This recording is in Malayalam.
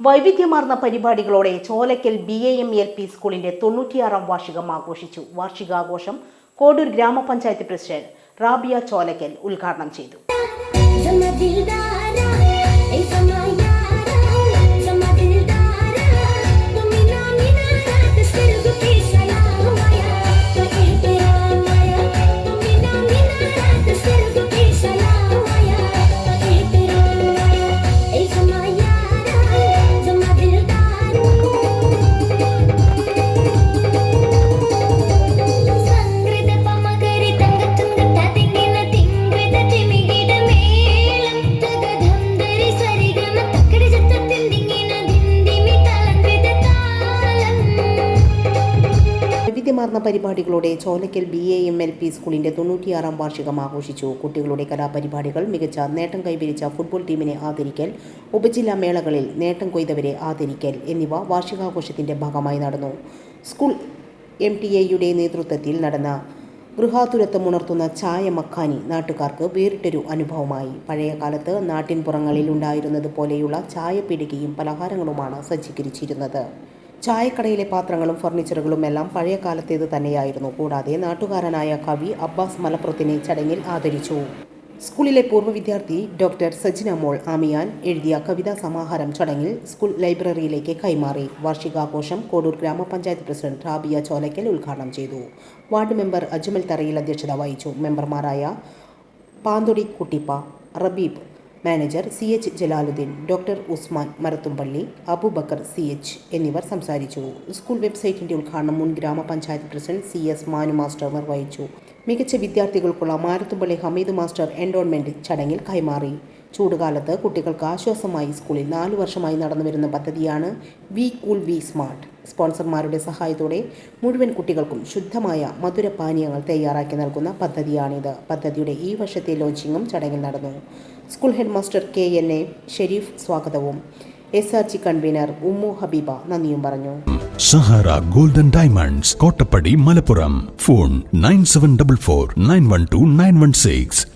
വൈവിധ്യമാർന്ന പരിപാടികളോടെ Cholakkal B A M L P സ്കൂളിന്റെ തൊണ്ണൂറ്റിയാറാം വാർഷികം ആഘോഷിച്ചു. വാർഷികാഘോഷം കോടൂർ ഗ്രാമപഞ്ചായത്ത് പ്രസിഡന്റ് റാബിയ ചോലക്കൽ ഉദ്ഘാടനം ചെയ്തു. വൈവിധ്യമാർന്ന പരിപാടികളോടെ Cholakkal B A M L P സ്കൂളിന്റെ തൊണ്ണൂറ്റിയാറാം വാർഷികം ആഘോഷിച്ചു. കുട്ടികളുടെ കലാപരിപാടികൾ മികച്ച നേട്ടം കൈവരിച്ച ഫുട്ബോൾ ടീമിനെ ആദരിക്കൽ ഉപജില്ലാ മേളകളിൽ നേട്ടം കൊയ്തവരെ ആദരിക്കൽ എന്നിവ വാർഷികാഘോഷത്തിന്റെ ഭാഗമായി നടന്നു. സ്കൂൾ എം ടി എയുടെ നേതൃത്വത്തിൽ നടന്ന ഗൃഹാതുരത്വം ഉണർത്തുന്ന ചായ മഖാനി നാട്ടുകാർക്ക് വേറിട്ടൊരു അനുഭവമായി. പഴയ കാലത്ത് നാട്ടിൻപുറങ്ങളിൽ ഉണ്ടായിരുന്നത് പോലെയുള്ള ചായ ചായപ്പീടികയും പലഹാരങ്ങളുമാണ് സജ്ജീകരിച്ചിരുന്നത്. ചായക്കടയിലെ പാത്രങ്ങളും ഫർണിച്ചറുകളും എല്ലാം പഴയ കാലത്തേത് തന്നെയായിരുന്നു. കൂടാതെ നാട്ടുകാരനായ കവി അബ്ബാസ് മലപ്പുറത്തിനെ ചടങ്ങിൽ ആദരിച്ചു. സ്കൂളിലെ പൂർവ വിദ്യാർത്ഥി ഡോക്ടർ സജിന മോൾ ആമിയാൻ എഴുതിയ കവിതാ സമാഹാരം ചടങ്ങിൽ സ്കൂൾ ലൈബ്രറിയിലേക്ക് കൈമാറി. വാർഷികാഘോഷം കോഡൂർ ഗ്രാമപഞ്ചായത്ത് പ്രസിഡന്റ് റാബിയ ചോലയ്ക്കൽ ഉദ്ഘാടനം ചെയ്തു. വാർഡ് മെമ്പർ അജ്മൽ തറയിൽ അധ്യക്ഷത വഹിച്ചു. മെമ്പർമാരായ Panthudi Kuttippa Rabeeb manager C H Jalaluddin doctor Usman Marathumpally Aboobacker C H എന്നിവർ സംസാരിച്ചു. സ്കൂൾ വെബ്സൈറ്റിന്റെ ഉദ്ഘാടനം മുൻ ഗ്രാമപഞ്ചായത്ത് president C S Manu master നിർവഹിച്ചു. മികച്ച വിദ്യാർത്ഥികൾക്കുള്ള മാരത്തുമ്പള്ളി ഹമീദ് മാസ്റ്റർ എൻഡോൺമെന്റ് ചടങ്ങിൽ കൈമാറി. ചൂടുകാലത്ത് കുട്ടികൾക്ക് ആശ്വാസമായി സ്കൂളിൽ നാലു വർഷമായി നടന്നുവരുന്ന പദ്ധതിയാണ് വി കൂൾ വി സ്മാർട്ട്. സ്പോൺസർമാരുടെ സഹായത്തോടെ മുഴുവൻ കുട്ടികൾക്കും ശുദ്ധമായ മധുരപാനീയങ്ങൾ തയ്യാറാക്കി നൽകുന്ന പദ്ധതിയാണിത്. പദ്ധതിയുടെ ഈ വർഷത്തെ ലോഞ്ചിങ്ങും ചടങ്ങിൽ നടന്നു. School head master K N A Shareef സ്വാഗതവും. S R G convener Ummu Habeeba നന്ദിയും പറഞ്ഞു. Sahara golden diamonds Kottappadi Malappuram. Phone nine seven double four nine one two nine one six.